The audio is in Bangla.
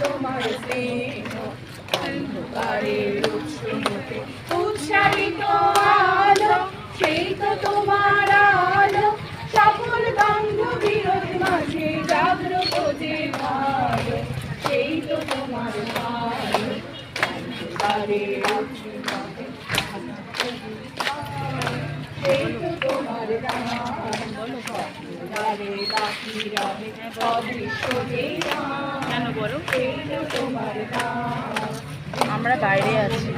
তোমার স্নেহ অন্ধকারের রূপসমূহে উৎসারিত আলো সেই তো তোমার আলো সকল দ্বন্দ্ব বিরোধ মাঝে জাগ্রত যে ভালো সেই তো তোমার ভালো তোমার ভালো বলো বাকি রবে অদৃশ্য দান আমরা বাইরে আছি।